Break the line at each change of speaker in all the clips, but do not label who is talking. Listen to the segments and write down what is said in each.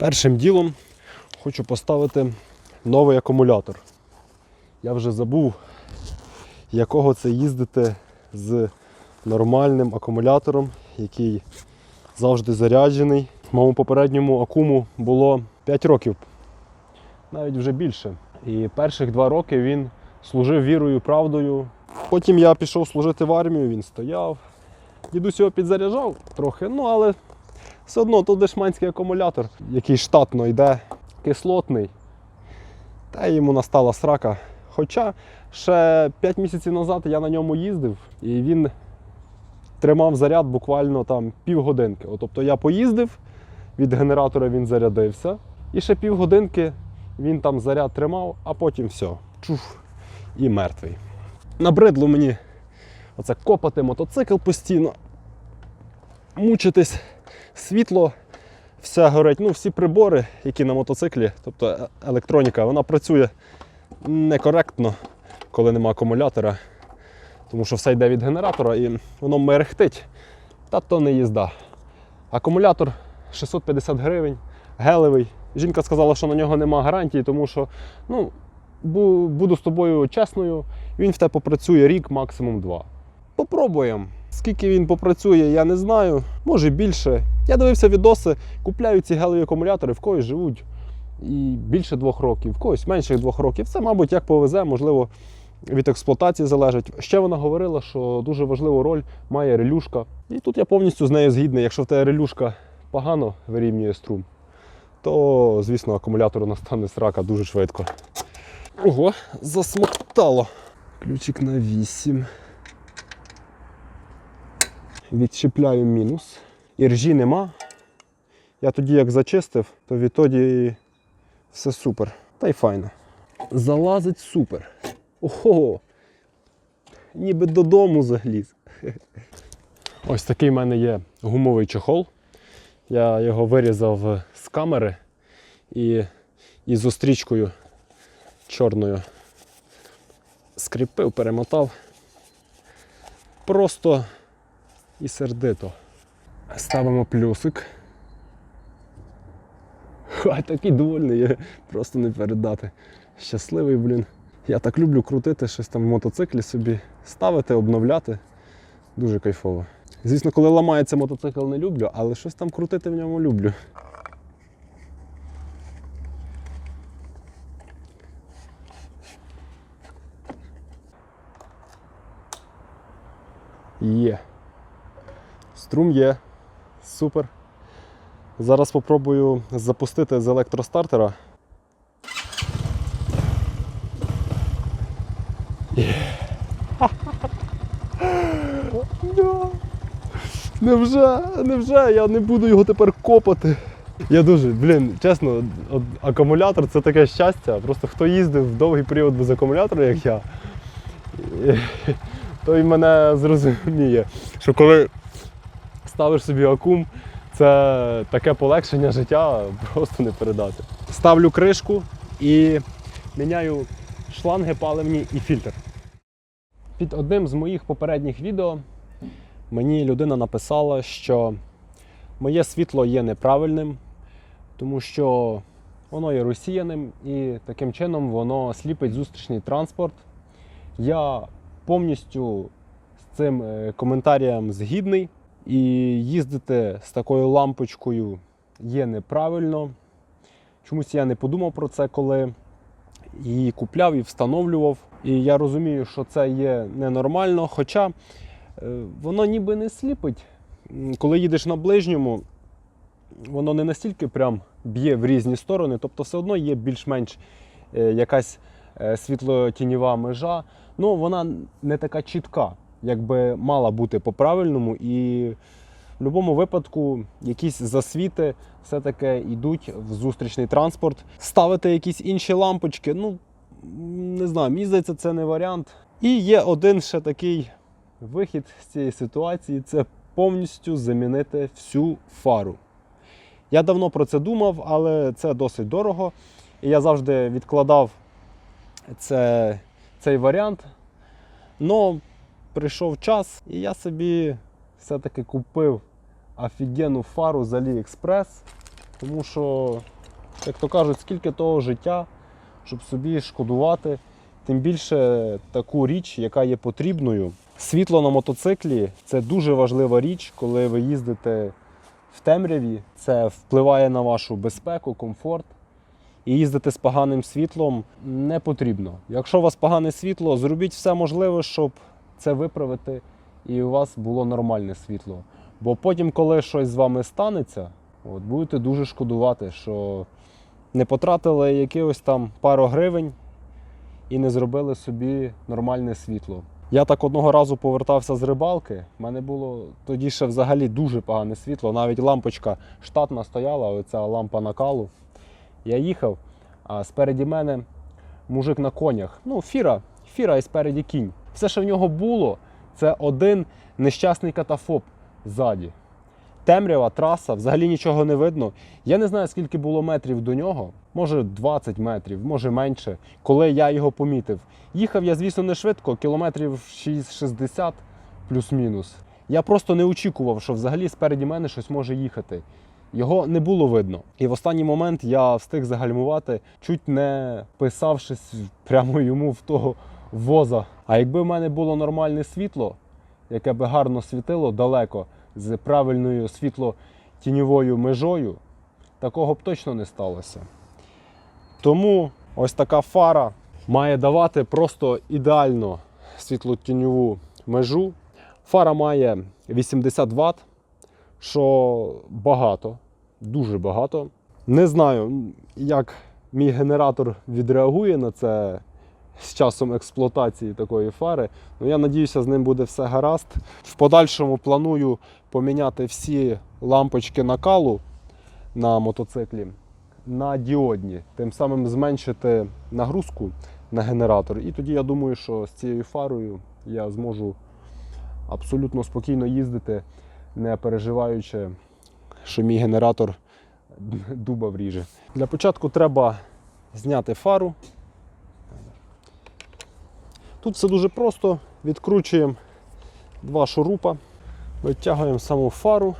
Першим ділом хочу поставити новий акумулятор. Я вже забув, якого це їздити з нормальним акумулятором, який завжди заряджений. Моєму попередньому акуму було 5 років, навіть вже більше. І перших два роки він служив вірою правдою. Потім я пішов служити в армію, він стояв. Дідусь його підзаряджав трохи, ну але все одно тут дешманський акумулятор, який штатно йде, кислотний. Та йому настала срака. Хоча ще 5 місяців назад я на ньому їздив і він тримав заряд буквально там півгодинки. От, Тобто я поїздив, від генератора він зарядився, і ще півгодинки він там заряд тримав, а потім все, чуф, і мертвий. Набридло мені оце копати мотоцикл постійно, мучитись, світло, все горить. Ну, всі прибори, які на мотоциклі, тобто е- електроніка, вона працює некоректно, коли нема акумулятора, тому що все йде від генератора і воно мерехтить. Та то не їзда. Акумулятор 650 гривень, гелевий. Жінка сказала, що на нього нема гарантії, тому що ну, бу- буду з тобою чесною, він в тебе попрацює рік, максимум два. Попробуємо. Скільки він попрацює, я не знаю. Може більше. Я дивився відоси, купляю ці гелеві акумулятори, в когось живуть і більше двох років, в когось менше двох років. Це, мабуть, як повезе, можливо, від експлуатації залежить. Ще вона говорила, що дуже важливу роль має релюшка. І тут я повністю з нею згідний. Якщо в тебе релюшка погано вирівнює струм, то, звісно, акумулятору настане срака дуже швидко. Ого, засмоктало. Ключик на 8. Відчіпляю мінус. Іржі нема. Я тоді як зачистив, то відтоді все супер. Та й файно. Залазить супер. Ого! Ніби додому заліз. Ось такий в мене є гумовий чохол. Я його вирізав з камери і, і зустрічкою чорною скріпив, перемотав. Просто і сердито. Ставимо плюсик. Ха, такий довольний, я просто не передати. Щасливий, блін. Я так люблю крутити щось там в мотоциклі собі, ставити, обновляти. Дуже кайфово. Звісно, коли ламається мотоцикл, не люблю, але щось там крутити в ньому люблю. Є. Струм є. Супер. Зараз спробую запустити з електростартера. Невже, невже я не буду його тепер копати. Я дуже, блін, чесно, акумулятор це таке щастя. Просто хто їздив в довгий період без акумулятора, як я, той мене зрозуміє, що коли ставиш собі акум, це таке полегшення життя просто не передати. Ставлю кришку і міняю шланги паливні і фільтр. Під одним з моїх попередніх відео мені людина написала, що моє світло є неправильним, тому що воно є розсіяним і таким чином воно сліпить зустрічний транспорт. Я повністю з цим е, коментарем згідний. І їздити з такою лампочкою є неправильно. Чомусь я не подумав про це, коли її купляв і встановлював. І я розумію, що це є ненормально. Хоча е, воно ніби не сліпить. Коли їдеш на ближньому, воно не настільки прям б'є в різні сторони, тобто все одно є більш-менш е, якась е, світло-тіньова межа. Ну, вона не така чітка, як би мала бути по-правильному. І в будь-якому випадку якісь засвіти все-таки йдуть в зустрічний транспорт. Ставити якісь інші лампочки, ну не знаю, мені здається, це не варіант. І є один ще такий вихід з цієї ситуації це повністю замінити всю фару. Я давно про це думав, але це досить дорого. І я завжди відкладав це, цей варіант. Но прийшов час, і я собі все-таки купив офігенну фару з AliExpress. Тому що, як то кажуть, скільки того життя, щоб собі шкодувати, тим більше таку річ, яка є потрібною. Світло на мотоциклі це дуже важлива річ, коли ви їздите в темряві. Це впливає на вашу безпеку, комфорт. І їздити з поганим світлом не потрібно. Якщо у вас погане світло, зробіть все можливе, щоб це виправити, і у вас було нормальне світло. Бо потім, коли щось з вами станеться, от, будете дуже шкодувати, що не потратили якихось там пару гривень і не зробили собі нормальне світло. Я так одного разу повертався з рибалки. У мене було тоді ще взагалі дуже погане світло. Навіть лампочка штатна стояла, оця лампа накалу. Я їхав, а спереді мене мужик на конях. Ну, фіра, фіра і спереді кінь. Все, що в нього було, це один нещасний катафоп ззаді. Темрява, траса, взагалі нічого не видно. Я не знаю, скільки було метрів до нього. Може 20 метрів, може менше, коли я його помітив. Їхав я, звісно, не швидко, кілометрів 60 плюс-мінус. Я просто не очікував, що взагалі спереді мене щось може їхати. Його не було видно. І в останній момент я встиг загальмувати, чуть не писавшись прямо йому в того воза. А якби в мене було нормальне світло, яке би гарно світило далеко з правильною світло-тіньовою межою, такого б точно не сталося. Тому ось така фара має давати просто ідеально світло-тіньову межу. Фара має 80 Вт, що багато, дуже багато. Не знаю, як мій генератор відреагує на це з часом експлуатації такої фари. Ну, я надіюся, з ним буде все гаразд. В подальшому планую поміняти всі лампочки накалу на мотоциклі на діодні, тим самим зменшити нагрузку на генератор. І тоді я думаю, що з цією фарою я зможу абсолютно спокійно їздити, не переживаючи, що мій генератор дуба вріже. Для початку треба зняти фару. Тут все дуже просто. Відкручуємо два шурупа, витягуємо саму фару.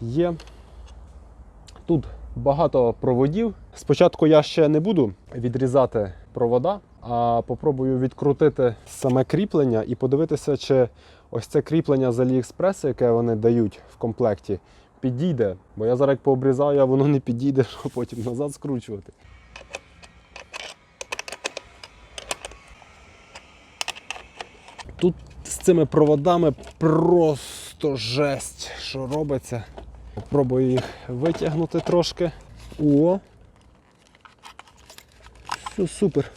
Є. Тут багато проводів. Спочатку я ще не буду відрізати провода, а попробую відкрутити саме кріплення і подивитися, чи ось це кріплення з Aliexpress, яке вони дають в комплекті, підійде. Бо я зараз як пообрізаю, а воно не підійде, щоб потім назад скручувати. Тут з цими проводами просто жесть, що робиться. Попробую їх витягнути трошки. О! Все супер.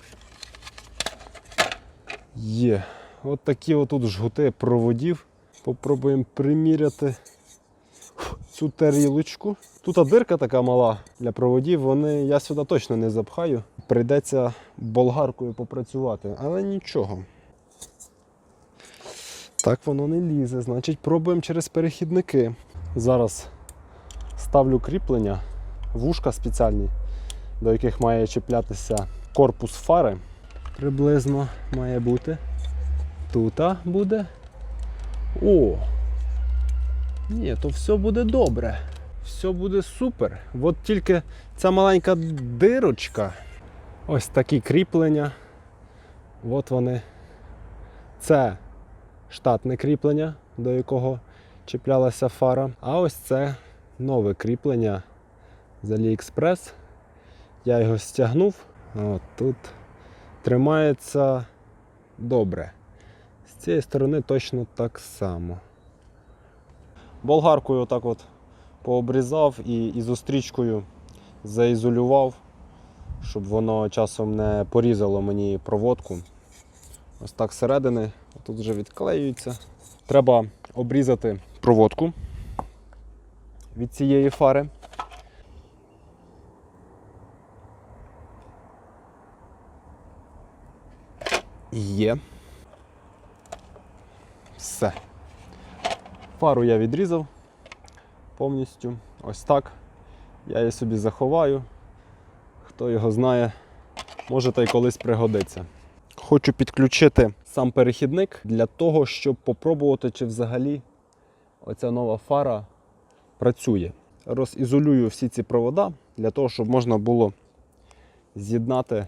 Є. От такі отут жгути проводів. Попробуємо приміряти цю тарілочку. Тут дирка така мала для проводів, вони я сюди точно не запхаю. Прийдеться болгаркою попрацювати, але нічого. Так воно не лізе, значить пробуємо через перехідники. Зараз ставлю кріплення, вушка спеціальні, до яких має чіплятися корпус фари. Приблизно має бути. Тут буде. О! Ні, то все буде добре. Все буде супер. От тільки ця маленька дирочка. Ось такі кріплення. От вони. Це штатне кріплення, до якого чіплялася фара. А ось це нове кріплення з AliExpress. Я його стягнув. От тут тримається добре. З цієї сторони точно так само. Болгаркою отак от пообрізав і ізострічкою заізолював, щоб воно часом не порізало мені проводку. Ось так зсередини, тут вже відклеюється. Треба обрізати проводку від цієї фари. Є. Все. Фару я відрізав повністю. Ось так. Я її собі заховаю. Хто його знає, може та й колись пригодиться. Хочу підключити сам перехідник для того, щоб попробувати, чи взагалі оця нова фара працює. розізолюю всі ці провода для того, щоб можна було з'єднати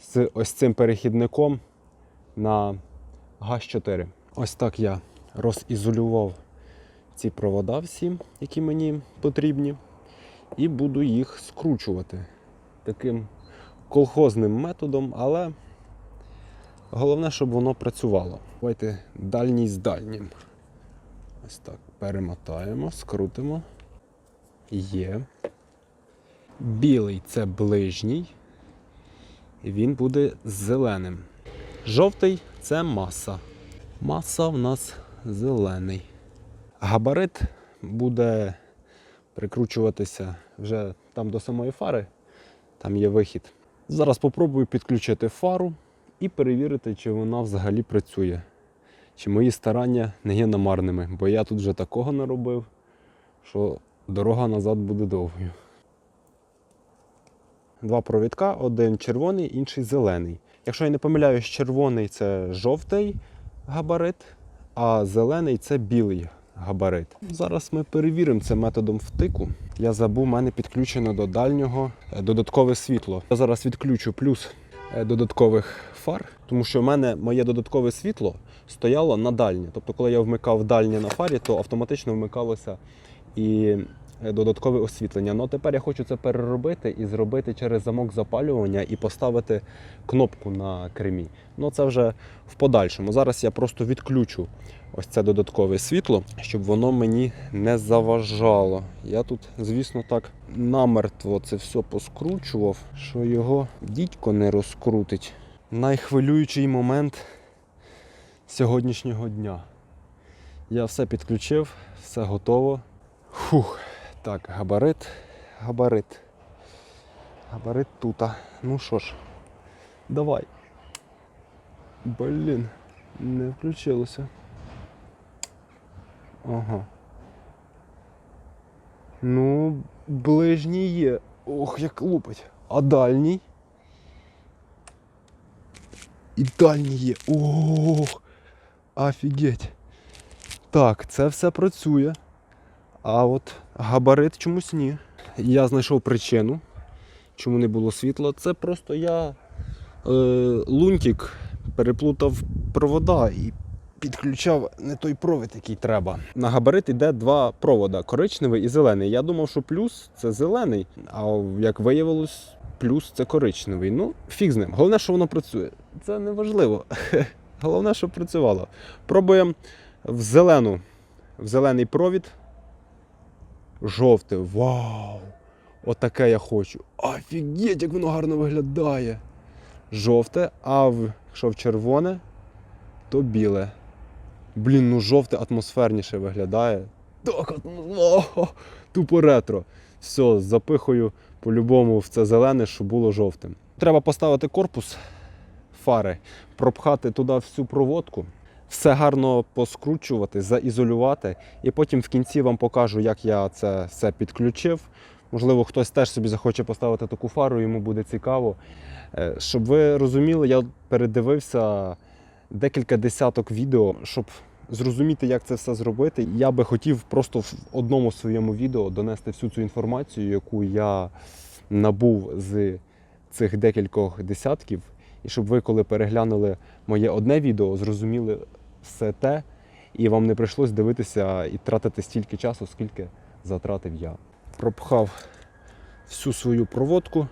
з ось цим перехідником на ГАЗ-4. Ось так я розізолював ці провода всі, які мені потрібні, і буду їх скручувати таким колхозним методом, але головне, щоб воно працювало. Давайте дальній з дальнім. Ось так перемотаємо, скрутимо. Є. Білий це ближній. І він буде зеленим. Жовтий це маса. Маса в нас зелений. Габарит буде прикручуватися вже там до самої фари. Там є вихід. Зараз спробую підключити фару і перевірити, чи вона взагалі працює. Чи мої старання не є намарними, бо я тут вже такого наробив, що дорога назад буде довгою. Два провідка, один червоний, інший зелений. Якщо я не помиляюсь, червоний це жовтий габарит, а зелений це білий габарит. Зараз ми перевіримо це методом втику. Я забув, в мене підключено до дальнього е, додаткове світло. Я зараз відключу плюс е, додаткових фар, тому що в мене моє додаткове світло стояло на дальнє. Тобто, коли я вмикав дальнє на фарі, то автоматично вмикалося і е, додаткове освітлення. Ну тепер я хочу це переробити і зробити через замок запалювання і поставити кнопку на кермі. Ну це вже в подальшому. Зараз я просто відключу ось це додаткове світло, щоб воно мені не заважало. Я тут, звісно, так намертво це все поскручував, що його дідько не розкрутить. Найхвилюючий момент сьогоднішнього дня. Я все підключив, все готово. Фух. Так, габарит, габарит. Габарит тута. Ну що ж, давай. Блін, не включилося. Ага. Ну, ближній є. Ох, як лупить. А дальній? І дальній є. Ох, офігеть. Так, це все працює. А от габарит чомусь ні. Я знайшов причину, чому не було світла. Це просто я е, лунтик переплутав провода і підключав не той провід, який треба. На габарит йде два провода коричневий і зелений. Я думав, що плюс це зелений, а як виявилось, плюс це коричневий. Ну, фіг з ним. Головне, що воно працює. Це не важливо. Головне, щоб працювало. Пробуємо в зелену, в зелений провід. Жовте. Вау! Отаке я хочу. Офігеть, як воно гарно виглядає. Жовте, а в, якщо в червоне, то біле. Блін, ну жовте атмосферніше виглядає. Так, О, тупо ретро. Все, запихую по-любому в це зелене, щоб було жовтим. Треба поставити корпус фари, пропхати туди всю проводку, все гарно поскручувати, заізолювати, і потім в кінці вам покажу, як я це все підключив. Можливо, хтось теж собі захоче поставити таку фару, йому буде цікаво. Е, Щоб ви розуміли, я передивився декілька десяток відео, щоб зрозуміти, як це все зробити. Я би хотів просто в одному своєму відео донести всю цю інформацію, яку я набув з цих декількох десятків, і щоб ви, коли переглянули моє одне відео, зрозуміли все те, і вам не прийшлось дивитися і тратити стільки часу, скільки затратив я. Пропхав всю свою проводку,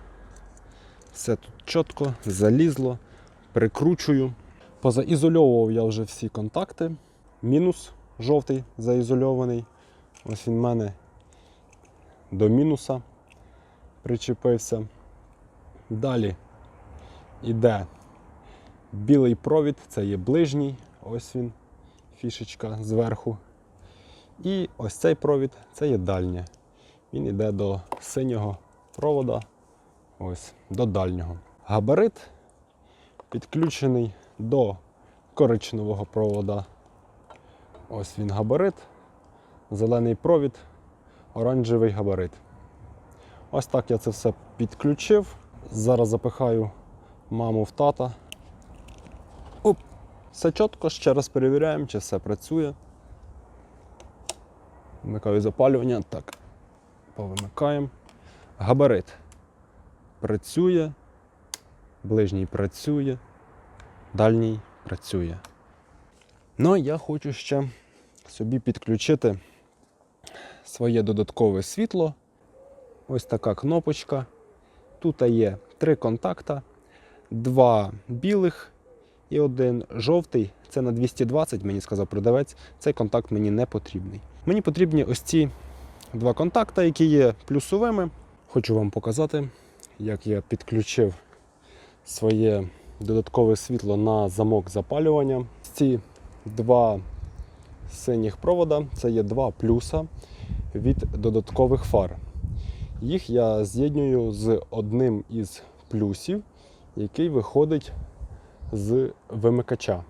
все тут чітко, залізло, прикручую. Позаізольовував я вже всі контакти. Мінус жовтий заізольований. Ось він в мене до мінуса причепився. Далі йде білий провід, це є ближній, ось він, фішечка зверху. І ось цей провід це є дальнє. Він йде до синього провода, ось, до дальнього. Габарит підключений до коричневого провода. Ось він габарит, зелений провід, оранжевий габарит. Ось так я це все підключив. Зараз запихаю маму в тата. Оп, все чітко, ще раз перевіряємо, чи все працює. Вмикаю запалювання. Так. Повимикаємо. Габарит працює, ближній працює, дальній працює. Ну, я хочу ще собі підключити своє додаткове світло. Ось така кнопочка. Тут є три контакта, два білих і один жовтий. Це на 220, мені сказав продавець. Цей контакт мені не потрібний. Мені потрібні ось ці два контакти, які є плюсовими. Хочу вам показати, як я підключив своє додаткове світло на замок запалювання. Ці два синіх провода це є два плюса від додаткових фар. Їх я з'єднюю з одним із плюсів, який виходить з вимикача.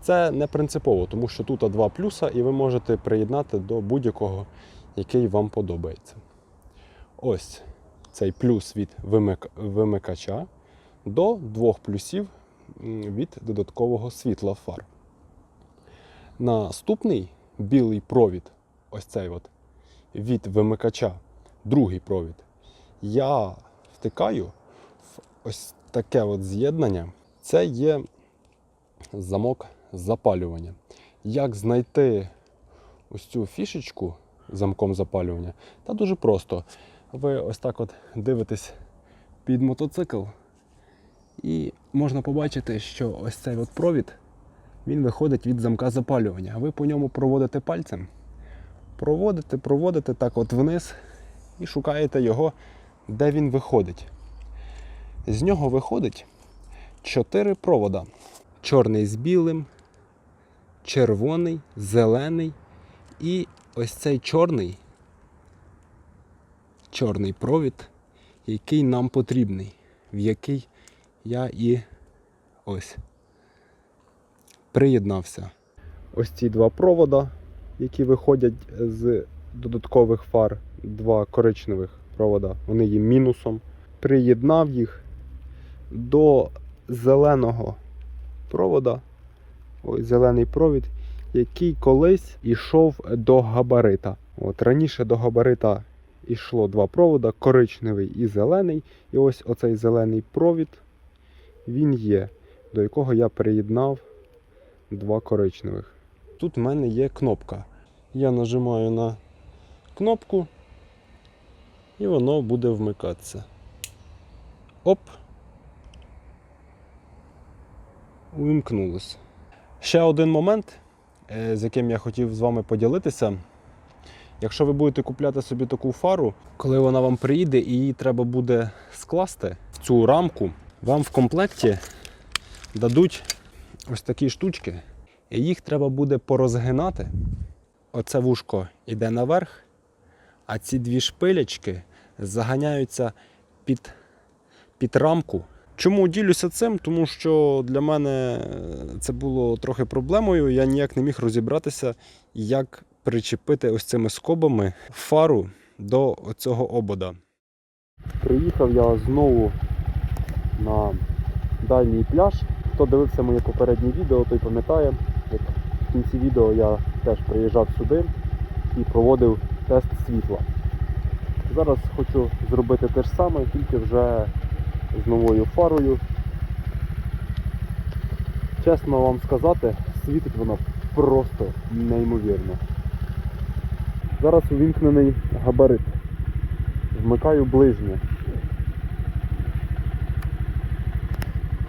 Це не принципово, тому що тут два плюса, і ви можете приєднати до будь-якого, який вам подобається. Ось цей плюс від вимик- вимикача до двох плюсів від додаткового світла фар. Наступний білий провід, ось цей от, від вимикача, другий провід, я втикаю в ось таке от з'єднання. Це є замок запалювання. Як знайти ось цю фішечку замком запалювання? Та дуже просто. Ви ось так от дивитесь під мотоцикл, і можна побачити, що ось цей от провід він виходить від замка запалювання. Ви по ньому проводите пальцем, проводите, проводите так от вниз і шукаєте його, де він виходить. З нього виходить чотири провода: чорний з білим, червоний, зелений і ось цей чорний, чорний провід, який нам потрібний, в який я і ось приєднався. Ось ці два провода, які виходять з додаткових фар, два коричневих провода, вони є мінусом. Приєднав їх до зеленого провода, ось зелений провід, який колись ішов до габарита. От раніше до габарита йшло два провода, коричневий і зелений. І ось оцей зелений провід, він є, до якого я приєднав два коричневих. Тут в мене є кнопка. Я нажимаю на кнопку, і воно буде вмикатися. Оп. Увімкнулось. Ще один момент, е, з яким я хотів з вами поділитися. Якщо ви будете купляти собі таку фару, коли вона вам приїде і її треба буде скласти в цю рамку, вам в комплекті дадуть ось такі штучки. І їх треба буде порозгинати. Оце вушко йде наверх, а ці дві шпилечки заганяються під, під рамку. Чому ділюся цим? Тому що для мене це було трохи проблемою. Я ніяк не міг розібратися, як причепити ось цими скобами фару до цього обода. Приїхав я знову на дальній пляж. Хто дивився моє попереднє відео, той пам'ятає, як в кінці відео я теж приїжджав сюди і проводив тест світла. Зараз хочу зробити те ж саме, тільки вже з новою фарою. Чесно вам сказати, світить воно просто неймовірно. Зараз увімкнений габарит. Вмикаю ближнє.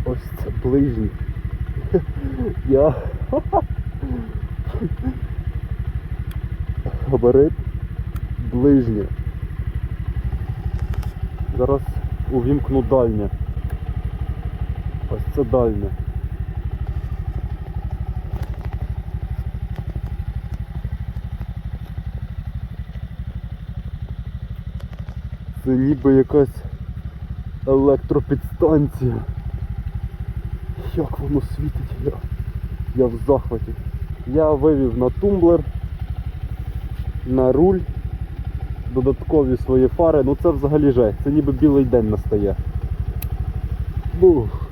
Ось це ближній. Я. Габарит ближнє. Зараз увімкну дальнє. Ось це дальнє. Це ніби якась електропідстанція. Як воно світить, я, я в захваті. Я вивів на тумблер, на руль, додаткові свої фари. Ну це взагалі жесть, це ніби білий день настає. Бух.